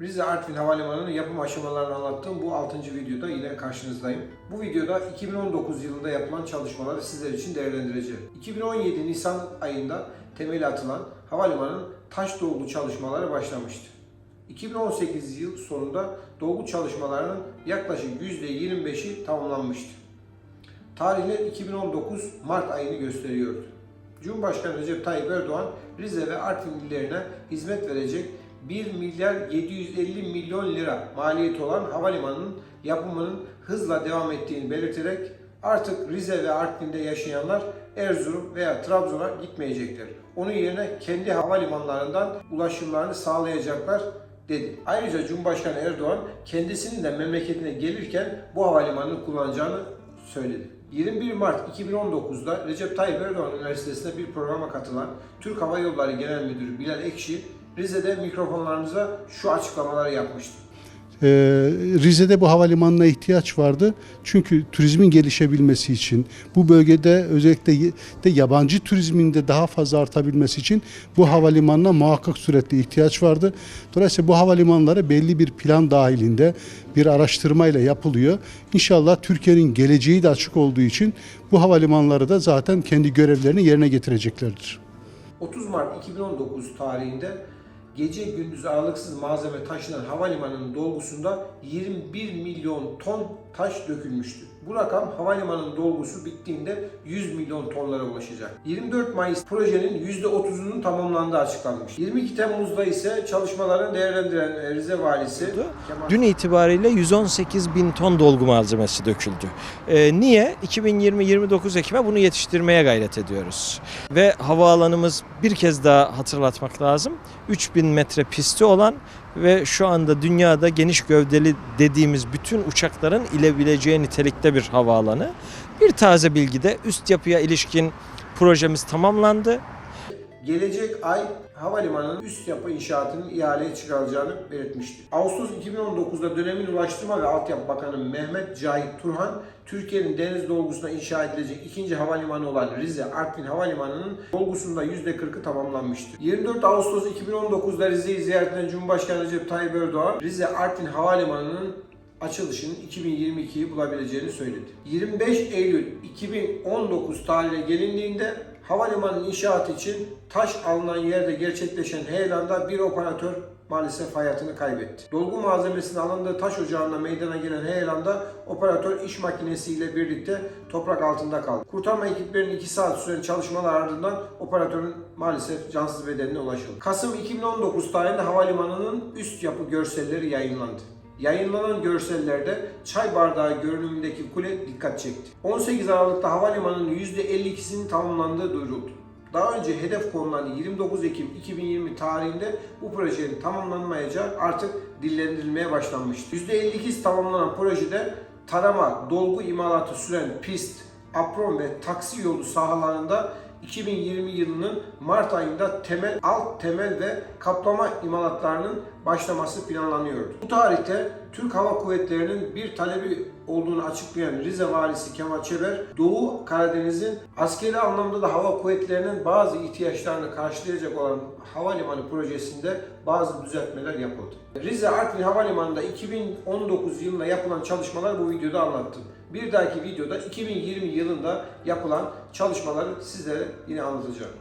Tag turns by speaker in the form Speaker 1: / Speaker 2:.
Speaker 1: Rize Artvin Havalimanı'nın yapım aşamalarını anlattığım bu 6. videoda yine karşınızdayım. Bu videoda 2019 yılında yapılan çalışmaları sizler için değerlendireceğim. 2017 Nisan ayında temeli atılan havalimanının taş dolgu çalışmaları başlamıştı. 2018 yıl sonunda dolgu çalışmalarının yaklaşık %25'i tamamlanmıştı. Tarihler 2019 Mart ayını gösteriyordu. Cumhurbaşkanı Recep Tayyip Erdoğan Rize ve Artvin illerine hizmet verecek 1 milyar 750 milyon lira maliyeti olan havalimanının yapımının hızla devam ettiğini belirterek artık Rize ve Artvin'de yaşayanlar Erzurum veya Trabzon'a gitmeyecekler. Onun yerine kendi havalimanlarından ulaşımlarını sağlayacaklar dedi. Ayrıca Cumhurbaşkanı Erdoğan kendisinin de memleketine gelirken bu havalimanını kullanacağını söyledi. 21 Mart 2019'da Recep Tayyip Erdoğan Üniversitesi'nde bir programa katılan Türk Hava Yolları Genel Müdürü Bilal Ekşi, Rize'de mikrofonlarımıza şu açıklamaları yapmıştı.
Speaker 2: Ee, Rize'de bu havalimanına ihtiyaç vardı. Çünkü turizmin gelişebilmesi için, bu bölgede özellikle de yabancı turizmin de daha fazla artabilmesi için bu havalimanına muhakkak suretle ihtiyaç vardı. Dolayısıyla bu havalimanları belli bir plan dahilinde bir araştırmayla yapılıyor. İnşallah Türkiye'nin geleceği de açık olduğu için bu havalimanları da zaten kendi görevlerini yerine getireceklerdir.
Speaker 1: 30 Mart 2019 tarihinde gece gündüz aralıksız malzeme taşınan havalimanının dolgusunda 21 milyon ton taş dökülmüştü. Bu rakam havalimanının dolgusu bittiğinde 100 milyon tonlara ulaşacak. 24 Mayıs projenin %30'unun tamamlandığı açıklanmış. 22 Temmuz'da ise çalışmalarını değerlendiren Rize Valisi Kemal
Speaker 3: Dün itibariyle 118 bin ton dolgu malzemesi döküldü. Ee, niye? 2020-29 Ekim'e bunu yetiştirmeye gayret ediyoruz. Ve havaalanımız bir kez daha hatırlatmak lazım. 3000 metre pisti olan ve şu anda dünyada geniş gövdeli dediğimiz bütün uçakların ilebileceği nitelikte bir havaalanı. Bir taze bilgi de üst yapıya ilişkin projemiz tamamlandı.
Speaker 1: Gelecek ay havalimanının üst yapı inşaatının ihaleye çıkarılacağını belirtmişti. Ağustos 2019'da dönemin Ulaştırma ve Altyapı Bakanı Mehmet Cahit Turhan, Türkiye'nin deniz dolgusuna inşa edilecek ikinci havalimanı olan Rize Artvin Havalimanı'nın dolgusunda %40'ı tamamlanmıştı. 24 Ağustos 2019'da Rize'yi ziyaret eden Cumhurbaşkanı Recep Tayyip Erdoğan, Rize Artvin Havalimanı'nın açılışının 2022'yi bulabileceğini söyledi. 25 Eylül 2019 tarihine gelindiğinde havalimanının inşaatı için taş alınan yerde gerçekleşen heyelanda bir operatör maalesef hayatını kaybetti. Dolgu malzemesinin alındığı taş ocağında meydana gelen heyelanda operatör iş makinesiyle birlikte toprak altında kaldı. Kurtarma ekiplerinin 2 saat süren çalışmalar ardından operatörün maalesef cansız bedenine ulaşıldı. Kasım 2019 tarihinde havalimanının üst yapı görselleri yayınlandı. Yayınlanan görsellerde çay bardağı görünümündeki kule dikkat çekti. 18 Aralık'ta havalimanının %52'sinin tamamlandığı duyuruldu. Daha önce hedef konulan 29 Ekim 2020 tarihinde bu projenin tamamlanmayacağı artık dillendirilmeye başlanmıştı. %52'si tamamlanan projede tarama, dolgu imalatı süren pist, apron ve taksi yolu sahalarında 2020 yılının Mart ayında temel, alt temel ve kaplama imalatlarının başlaması planlanıyordu. Bu tarihte Türk Hava Kuvvetleri'nin bir talebi olduğunu açıklayan Rize Valisi Kemal Çeber, Doğu Karadeniz'in askeri anlamda da hava kuvvetlerinin bazı ihtiyaçlarını karşılayacak olan havalimanı projesinde bazı düzeltmeler yapıldı. Rize Artvin Havalimanı'nda 2019 yılında yapılan çalışmalar bu videoda anlattım. Bir dahaki videoda 2020 yılında yapılan çalışmaları sizlere yine anlatacağım.